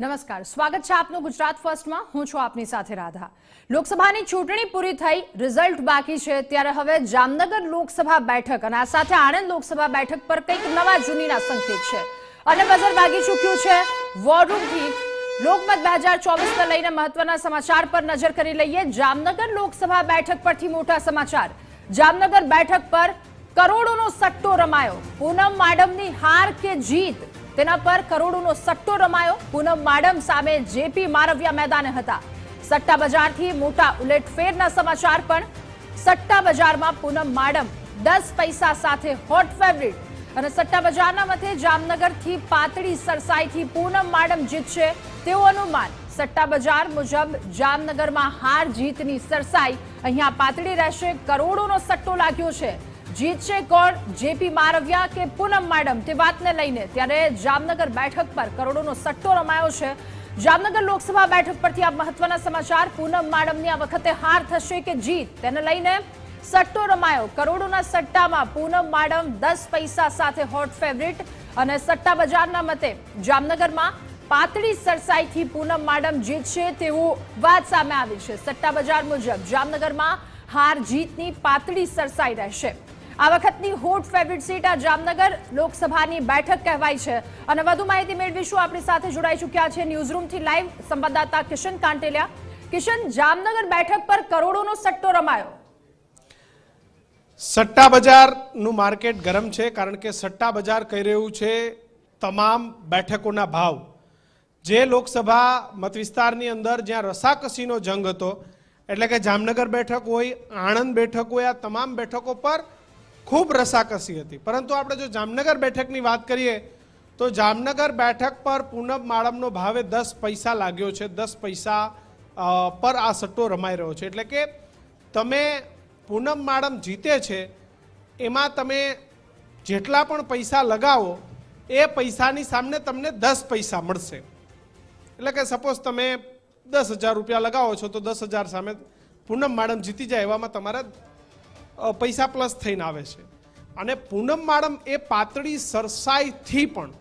નમસ્કાર. સ્વાગત છે આપનું ગુજરાત ફર્સ્ટમાં. હું છું આપની સાથે રાધા. લોકસભાની ચૂંટણી પૂરી થઈ, રિઝલ્ટ બાકી છે. ત્યારે હવે જામનગર લોકસભા બેઠક અને આ સાથે આણંદ લોકસભા બેઠક પર કંઈક નવા જૂનીના સંકેત છે. અને બજાર ભાગી ચૂક્યું છે. વોરરૂમથી લોકમત બે હજાર ચોવીસને લઈને મહત્વના સમાચાર પર નજર કરી લઈએ. જામનગર લોકસભા બેઠક પરથી મોટા સમાચાર. જામનગર બેઠક પર કરોડોનો સટ્ટો રમાયો. પૂનમ માડમની હાર કે જીત? તેના પર કરોડોનો સટ્ટો રમાયો. પૂનમ માડમ સામે જેપી મારવિયા મેદાને હતા. સટ્ટા બજારથી મોટા ઉલેટફેરના સમાચાર પણ સટ્ટા બજારમાં પૂનમ માડમ દસ પૈસા સાથે હોટ ફેવરિટ. અને સટ્ટા બજારના મતે જામનગરથી પાતળી સરસાઈથી પૂનમ માડમ જીતશે તેવું અનુમાન. સટ્ટા બજાર મુજબ જામનગરમાં હાર જીતની સરસાઈ અહીંયા પાતળી રહેશે. કરોડોનો સટ્ટો લાગ્યો છે. જીતશે કોણ? જેપી મારવિયા કે પૂનમ માડમ? તે વાતને લઈને ત્યારે જામનગર બેઠક પર કરોડોનો સટ્ટો રમાયો છે. જામનગર લોકસભા બેઠક પરથી આ મહત્વના સમાચાર. પૂનમ માડમની આ વખતે હાર થશે કે જીત? તેને લઈને સટ્ટો રમાયો. કરોડોના સટ્ટામાં પૂનમ માડમ દસ પૈસા સાથે હોટ ફેવરિટ અને સટ્ટા બજારના મતે જામનગરમાં પાતળી સરસાઈથી પૂનમ માડમ જીતશે તેવું વાત સામે આવી છે. સટ્ટા બજાર મુજબ જામનગરમાં હાર જીતની પાતળી સરસાઈ રહેશે. આ વખતની હોટ ફેવરિટ સીટ આ જામનગર લોકસભાની બેઠક કહેવાય છે. અને વધુ માહિતી મેળવીશું. આપણી સાથે જોડાઈ ચૂક્યા છે ન્યૂઝરૂમથી લાઈવ સંવાદદાતા કિશન કાંટેલિયા. કિશન, જામનગર બેઠક પર કરોડોનો સટ્ટો રમાયો. સટ્ટા બજારનું માર્કેટ ગરમ છે કારણ કે સટ્ટા બજાર કહી રહ્યું છે તમામ બેઠકોના ભાવ. જે લોકસભા મત વિસ્તારની અંદર જ્યાં રસાકસીનો જંગ હતો, એટલે કે જામનગર બેઠક હોય, આણંદ બેઠક હોય, આ તમામ બેઠકો પર ખૂબ રસાકસી હતી. પરંતુ આપણે જો જામનગર બેઠકની વાત કરીએ, તો જામનગર બેઠક પર પૂનમ માળમનો ભાવે દસ પૈસા લાગ્યો છે. દસ પૈસા પર આ સટ્ટો રમાઈ રહ્યો છે. એટલે કે તમે પૂનમ માડમ જીતે છે, એમાં તમે જેટલા પણ પૈસા લગાવો, એ પૈસાની સામે તમને દસ પૈસા મળશે. એટલે કે સપોઝ તમે દસ હજાર રૂપિયા લગાવો છો, તો દસ હજાર સામે પૂનમ માડમ જીતી જાય, એવામાં તમારે પૈસા પ્લસ થઈને આવે છે. અને પૂનમ માડમ એ પાતળી સરસાઈથી પણ,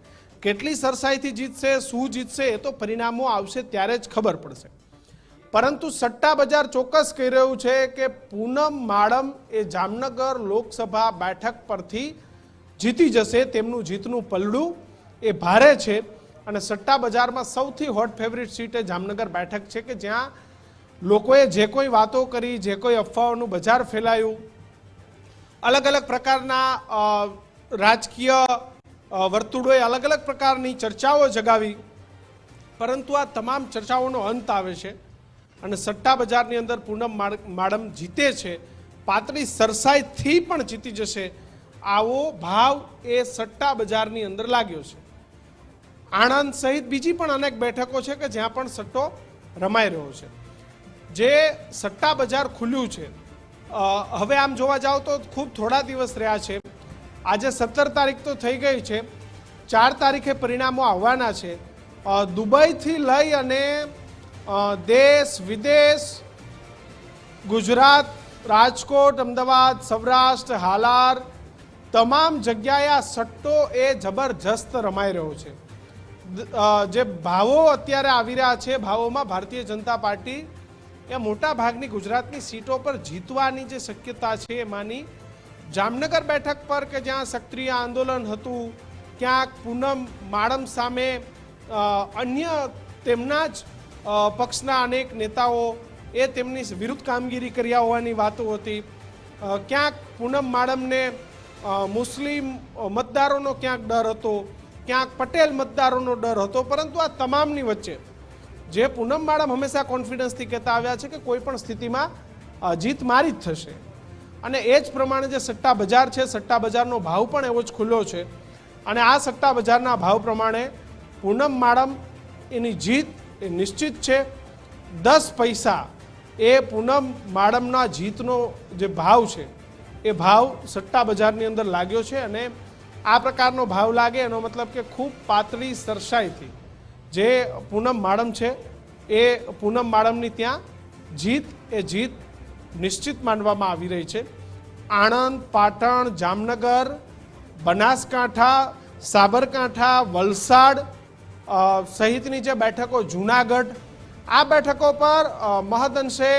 કેટલી સરસાઈથી જીતશે, શું જીતશે, એ તો પરિણામો આવશે ત્યારે જ ખબર પડશે. પરંતુ સટ્ટા બજાર ચોક્કસ કહી રહ્યું છે કે પૂનમ માડમ એ જામનગર લોકસભા બેઠક પરથી જીતી જશે, તેમનું જીતનું પલડું એ ભારે છે. અને સટ્ટા બજારમાં સૌથી હોટ ફેવરિટ સીટ એ જામનગર બેઠક છે કે જ્યાં લોકોએ જે કોઈ વાતો કરી, જે કોઈ અફવાઓનું બજાર ફેલાયું અલગ અલગ પ્રકારના રાજકીય વર્તુળોએ અલગ અલગ પ્રકારની ચર્ચાઓ જગાવી. પરંતુ આ તમામ ચર્ચાઓનો અંત આવે છે અને સટ્ટા બજારની અંદર પૂનમ માડ- માડમ જીતે છે. પાતળી સરસાઈથી પણ જીતી જશે. આવો ભાવ એ સટ્ટા બજારની અંદર લાગ્યો છે. આણંદ સહિત બીજી પણ અનેક બેઠકો છે કે જ્યાં પણ સટ્ટો રમાઈ રહ્યો છે. જે સટ્ટા બજાર ખુલ્યું છે. હવે આમ જોવા જાવ તો ખૂબ થોડા દિવસ રહ્યા છે. આજે સત્તર તારીખ તો થઈ ગઈ છે. ચાર તારીખે પરિણામો આવવાના છે. દુબઈથી લઈ અને દેશ, વિદેશ, ગુજરાત, રાજકોટ, અમદાવાદ, સૌરાષ્ટ્ર, હાલાર, તમામ જગ્યાએ આ સટ્ટો એ જબરજસ્ત રમાઈ રહ્યો છે. જે ભાવો અત્યારે આવી રહ્યા છે, ભાવોમાં ભારતીય જનતા પાર્ટી એ મોટા ભાગની ગુજરાતની સીટો પર જીતવાની જે શક્યતા છે એમાંની જામનગર બેઠક પર કે જ્યાં સક્રિય આંદોલન હતું, ક્યાંક પૂનમ માડમ સામે અન્ય તેમના જ પક્ષના અનેક નેતાઓ એ તેમની વિરુદ્ધ કામગીરી કર્યા હોવાની વાતો હતી. ક્યાંક પૂનમ માડમને મુસ્લિમ મતદારોનો ક્યાંક ડર હતો, ક્યાંક પટેલ મતદારોનો ડર હતો, પરંતુ આ તમામની વચ્ચે જે પૂનમ માડમ હંમેશા કોન્ફિડન્સથી કહેતા આવ્યા છે કે કોઈ પણ સ્થિતિમાં જીત મારી જ થશે. અને એ જ પ્રમાણે જે સટ્ટા બજાર છે, સટ્ટા બજારનો ભાવ પણ એવો જ ખુલ્લો છે. અને આ સટ્ટા બજારના ભાવ પ્રમાણે પૂનમ માડમ એની જીત એ નિશ્ચિત છે. દસ પૈસા એ પૂનમ માડમના જીતનો જે ભાવ છે, એ ભાવ સટ્ટા બજારની અંદર લાગ્યો છે અને આ પ્રકારનો ભાવ લાગે એનો મતલબ કે ખૂબ પાતળી સરસાઈથી. જે પૂનમ માડમ છે, એ પૂનમ માડમની ત્યાં જીત એ જીત નિશ્ચિત માનવામાં આવી રહી છે. આણંદ, પાટણ, જામનગર, બનાસકાંઠા, સાબરકાંઠા, વલસાડ સહિતની જે બેઠકો, જુનાગઢ, આ બેઠકો પર મહદઅંશે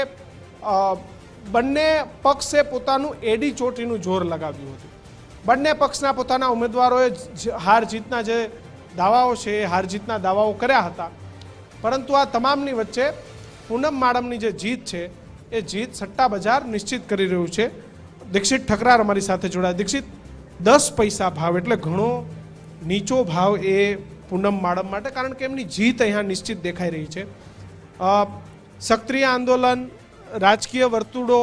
બંને પક્ષે પોતાનું એડી ચોટીનું જોર લગાવ્યું હતું. બંને પક્ષના પોતાના ઉમેદવારોએ હાર જીતના જે દાવાઓ છે એ હાર જીતના દાવાઓ કર્યા હતા. પરંતુ આ તમામની વચ્ચે પૂનમ માડમની જે જીત છે, એ જીત સટ્ટા બજાર નિશ્ચિત કરી રહ્યું છે. દીક્ષિત ઠકરાર અમારી સાથે જોડાયા. દીક્ષિત, દસ પૈસા ભાવ એટલે ઘણો નીચો ભાવ એ પૂનમ માડમ માટે, કારણ કે એમની જીત અહીંયા નિશ્ચિત દેખાઈ રહી છે. સક્રિય આંદોલન, રાજકીય વર્તુળો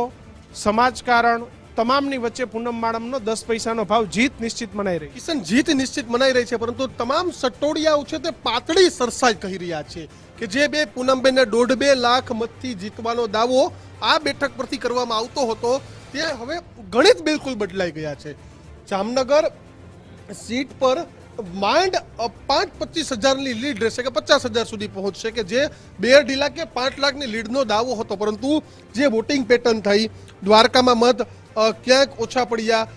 સમાજકારણ તમામની વચ્ચે પૂનમ માડમનો દસ પૈસાનો ભાવ જીત નિશ્ચિત મનાઈ રહી કિશન જીત નિશ્ચિત મનાઈ રહી છે, પરંતુ તમામ સટોડિયાઓ છે તે પાતળી સરસાઈ કહી રહ્યા છે કે જે બે પૂનમબેનને દોઢ બે લાખ મતથી જીતવાનો દાવો આ બેઠક પરથી કરવામાં આવતો હતો, તે હવે ગણિત બિલકુલ બદલાઈ ગયા છે. જામનગર સીટ પર માંડ પાંચ પચીસ હજારની લીડ રહેશે કે પચાસ હજાર સુધી પહોંચશે કે જે બે અઢી લાખ કે પાંચ લાખની લીડનો દાવો હતો, પરંતુ જે વોટિંગ પેટર્ન થઈ, દ્વારકામાં મત ક્યાંક ઓછા પડ્યા.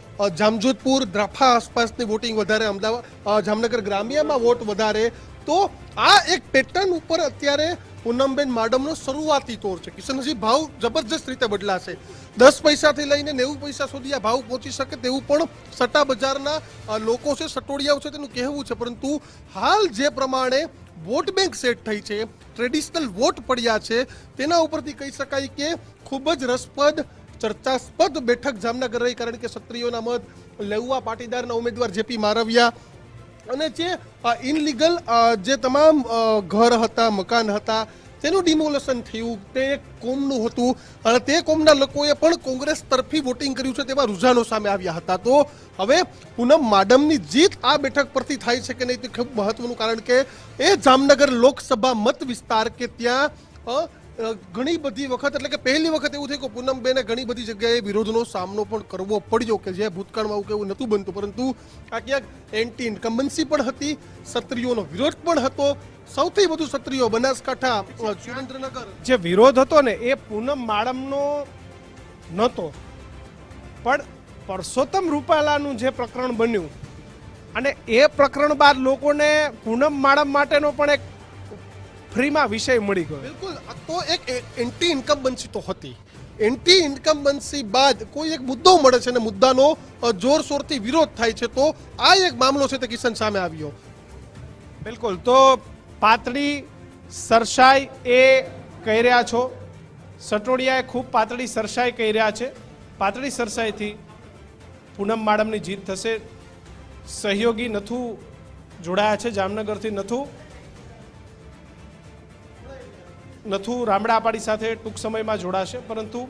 જામજોધપુર દ્રાફા આસપાસની વોટિંગ વધારે, અમદાવાદ જામનગર ગ્રામ્યમાં વોટ વધારે. તો આ એક પેટર્ન ઉપર અત્યારે પૂનમબેન માડમનો શરૂઆતી તોર છે. કિશનજી, ભાવ જબરજસ્ત રીતે બદલાશે. દસ પૈસાથી લઈને નેવું પૈસા સુધી આ ભાવ પહોંચી શકે તેવું પણ સટ્ટા બજારના લોકો છે, સટોડિયાઓ છે, તેનું કહેવું છે. પરંતુ હાલ જે પ્રમાણે વોટ બેંક સેટ થઈ છે ટ્રેડિશનલ વોટ પડ્યા છે, તેના ઉપરથી કહી શકાય કે ખૂબ જ રસપ્રદ ચર્ચાસ્પદ બેઠક જામનગર રહી કારણ કે ક્ષત્રિયોના મત લેઉવા પાટીદારના ઉમેદવાર જેપી મારવિયા અને જે ઇનલીગલ જે તમામ ઘર હતા, મકાન હતા, તેનું ડિમોલેશન થયું, તે એક કોમનું હતું. અને તે કોમના લોકોએ પણ કોંગ્રેસ તરફી વોટિંગ કર્યું છે તેવા રૂઝાનો સામે આવ્યા હતા. તો હવે પૂનમ માડમની જીત આ બેઠક પરથી થાય છે કે નહીં તે ખૂબ મહત્વનું કારણ કે એ જામનગર લોકસભા મત વિસ્તાર કે ત્યાં ઘણી બધી વખત એટલે કે પહેલી વખત એવું થયું કે પૂનમબેને ઘણી બધી જગ્યાએ વિરોધનો સામનો પણ કરવો પડ્યો કે જે ભૂતકાળમાં આવું કેવું નહોતું બનતું. પરંતુ આ ક્યાંક એન્ટી ઇન્કમ્બન્સી પણ હતી, ક્ષત્રિયોનો વિરોધ પણ હતો. સૌથી વધુ ક્ષત્રિયો બનાસકાંઠા સુરેન્દ્રનગર. જે વિરોધ હતો ને, એ પૂનમ માડમનો નહોતો. પણ પરસોત્તમ રૂપાલાનું જે પ્રકરણ બન્યું, અને એ પ્રકરણ બાદ લોકોને પૂનમ માડમ માટેનો પણ એક ફ્રીમાં વિષય મળી ગયો. બિલકુલ. તો એક એન્ટી ઇન્કમ્બન્સી તો હતી. એન્ટી ઇન્કમ્બન્સી બાદ કોઈ એક મુદ્દો મળે છે અને મુદ્દાનો જોરશોરથી વિરોધ થાય છે તો આ એક મામલો છે તે કિશન સામે આવ્યો. બિલકુલ. તો પાતળી સરસાઈ એ કહી રહ્યા છો. સટોડિયાએ ખૂબ પાતળી સરસાઈ કહી રહ્યા છે. પાતળી સરસાઈથી પૂનમ માડમની જીત થશે. સહયોગી નથુ જોડાયા છે જામનગરથી નથુ. નથુ રામડાપાડી સાથે ટૂંક સમયમાં જોડાશે, પરંતુ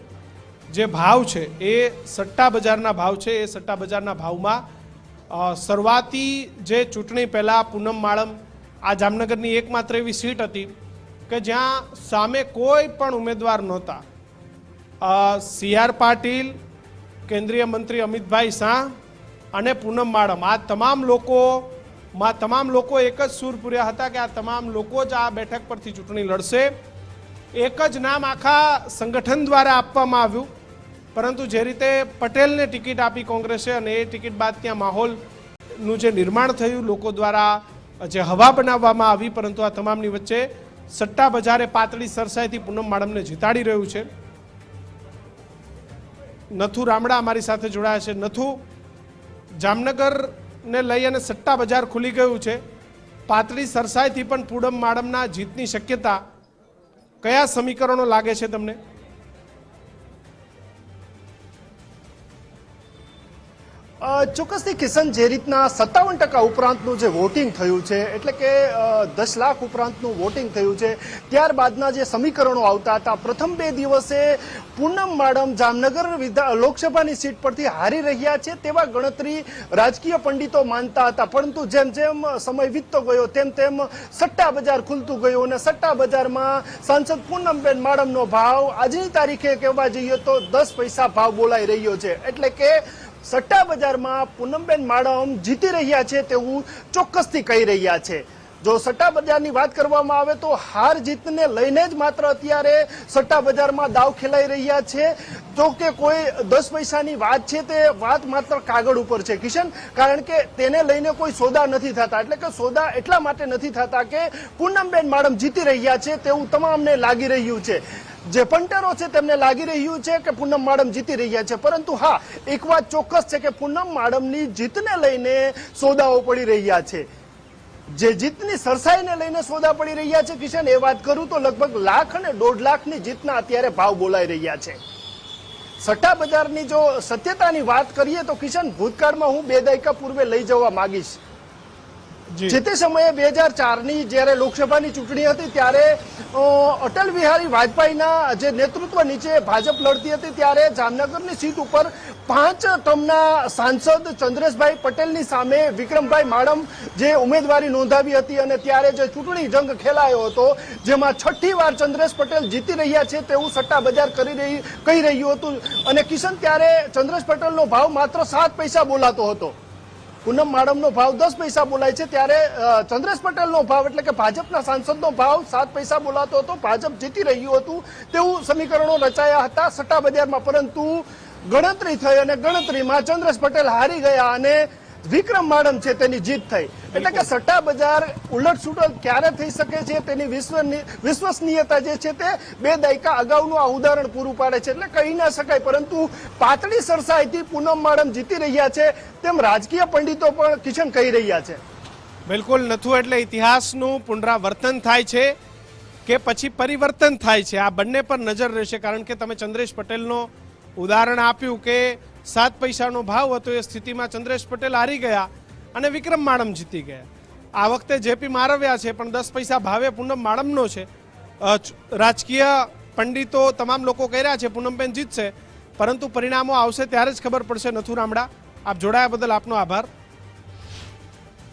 જે ભાવ છે, એ સટ્ટા બજારના ભાવ છે, એ સટ્ટા બજારના ભાવમાં શરૂઆતી જે ચૂંટણી પહેલાં પૂનમ માળમ આ જામનગરની એકમાત્ર એવી સીટ હતી કે જ્યાં સામે કોઈ પણ ઉમેદવાર નહોતા. સી આર પાટીલ, કેન્દ્રીય મંત્રી અમિતભાઈ શાહ અને પૂનમ માડમ આ તમામ લોકો માં તમામ લોકો એક જ સૂર પૂર્યા હતા કે આ તમામ લોકો જ આ બેઠક પરથી ચૂંટણી લડશે. એક જ નામ આખા સંગઠન દ્વારા આપવામાં આવ્યું. પરંતુ જે રીતે પટેલને ટિકિટ આપી કોંગ્રેસે અને એ ટિકિટ બાદ ત્યાં માહોલનું જે નિર્માણ થયું, લોકો દ્વારા જે હવા બનાવવામાં આવી, પરંતુ આ તમામની વચ્ચે સટ્ટા બજારે પાતળી સરસાઈથી પૂનમ માડમને જીતાડી રહ્યું છે. નથુ રામડા અમારી સાથે જોડાયા છે. નથુ, જામનગરને લઈ અને સટ્ટા બજાર ખુલી ગયું છે. પાતળી સરસાઈથી પણ પૂનમ માડમના જીતની શક્યતા કયા સમીકરણો લાગે છે તમને? ચોક્કસથી કિશન, જે રીતના સત્તાવન ટકા ઉપરાંતનું જે વોટિંગ થયું છે, એટલે કે દસ લાખ ઉપરાંતનું વોટિંગ થયું છે, ત્યારબાદના જે સમીકરણો આવતા હતા, પ્રથમ બે દિવસે પૂનમ માડમ જામનગર લોકસભાની સીટ પરથી હારી રહ્યા છે, તેવા ગણતરી રાજકીય પંડિતો માનતા હતા. પરંતુ જેમ જેમ સમય વીતતો ગયો, તેમ તેમ સટ્ટા બજાર ખુલતું ગયું અને સટ્ટા બજારમાં સાંસદ પૂનમબેન માડમનો ભાવ, આજની તારીખે કહેવા જઈએ તો દસ પૈસા ભાવ બોલાઈ રહ્યો છે. એટલે કે સટ્ટા બજારમાં પૂનમબેન માડમ જીતી રહ્યા છે તેવું ચોક્કસથી કહી રહ્યા છે. જો સટ્ટા બજારની વાત કરવામાં આવે તો હાર જીતને લઈને જ માત્ર અત્યારે સટ્ટા બજારમાં દાવ ખેલાઈ રહ્યા છે. તો કે કોઈ દસ પૈસાની વાત છે તે વાત માત્ર કાગળ ઉપર છે. કિશન, કારણ કે તેને લઈને કોઈ સોદા નથી થતા. એટલે કે સોદા એટલા માટે નથી થતા કે પૂનમબેન માડમ જીતી રહ્યા છે તેવું તમામને લાગી રહ્યું છે. જે પંટરો છે તેમને લાગી રહ્યું છે કે પૂનમ માડમ જીતી રહ્યા છે. પરંતુ હા, એક વાત ચોક્કસ છે કે પૂનમ માડમની જીતને લઈને સોદાઓ પડી રહ્યા છે. જે જીતની સરસાઈને લઈને સોદા પડી રહ્યા છે, કિશન, એ વાત કરું તો લગભગ લાખ અને દોઢ લાખની જીતના અત્યારે ભાવ બોલાઈ રહ્યા છે. સટ્ટા બજારની જો સત્યતાની વાત કરીએ તો કિશન, ભૂતકાળમાં હું બે દાયકા પૂર્વે લઈ જવા માંગીશ. જી. તે સમયે બે હજાર ચારની જ્યારે લોકસભાની ચૂંટણી હતી, ત્યારે અટલ બિહારી વાજપેયીના જે નેતૃત્વ નીચે ભાજપ લડતી હતી, ત્યારે જામનગરની સીટ ઉપર પાંચ ટર્મના સાંસદ ચંદ્રેશભાઈ પટેલની સામે વિક્રમભાઈ માડમ જે ઉમેદવારી નોંધાવી હતી અને ત્યારે જે ચૂંટણી જંગ ખેલાયો હતો, જેમાં છઠ્ઠી વાર ચંદ્રેશ પટેલ જીતી રહ્યા છે તેવું સટ્ટા બજાર કરી રહી, કહી રહ્યું હતું. અને કિશન ત્યારે ચંદ્રેશ પટેલનો ભાવ માત્ર સાત પૈસા બોલાતો હતો. પૂનમ માડમનો ભાવ દસ પૈસા બોલાય છે ત્યારે ચંદ્રેશ પટેલનો ભાવ એટલે કે ભાજપના સાંસદનો ભાવ સાત પૈસા બોલાતો હતો. ભાજપ જીતી રહ્યું હતું. તેવું સમીકરણો રચાયા હતા સટ્ટા બજારમાં પરંતુ ગણતરી થઈ અને ગણતરીમાં ચંદ્રેશ પટેલ હારી ગયા અને વિક્રમ માડમ છે તેની જીત થઈ. એટલે કે સટ્ટા બજાર ઉલટ સુલટ ક્યારે થઈ શકે છે તેની વિશ્વની વિશ્વસનીયતા જે છે તે બે દાયકા અગાઉનું આ ઉદાહરણ પૂરું પાડે છે. એટલે કહી ના શકાય પરંતુ પાતળી સરસાઈથી પૂનમ માડમ જીતી રહ્યા છે તેમ રાજકીય પંડિતો પણ કિશન કહી રહ્યા છે. બિલકુલ નથું એટલે ઇતિહાસનું પુનરાવર્તન થાય છે કે પછી પરિવર્તન થાય છે? આ બંને પર નજર રહેશે કારણ કે તમે ચંદ્રેશ પટેલનો ઉદાહરણ આપ્યું કે સાત પૈસાનો ભાવ હતો એ સ્થિતિમાં ચંદ્રેશ પટેલ હારી ગયા અને વિક્રમ માડમ જીતી ગયા. આ વખતે જેપી મારવ્યા છે, પણ દસ પૈસા ભાવે પૂનમ માડમનો છે. રાજકીય પંડિતો તમામ લોકો કહી રહ્યા છે, પૂનમબેન જીતશે. પરંતુ પરિણામો આવશે ત્યારે જ ખબર પડશે નથુ રામડા આપ જોડાયા બદલ આપનો આભાર.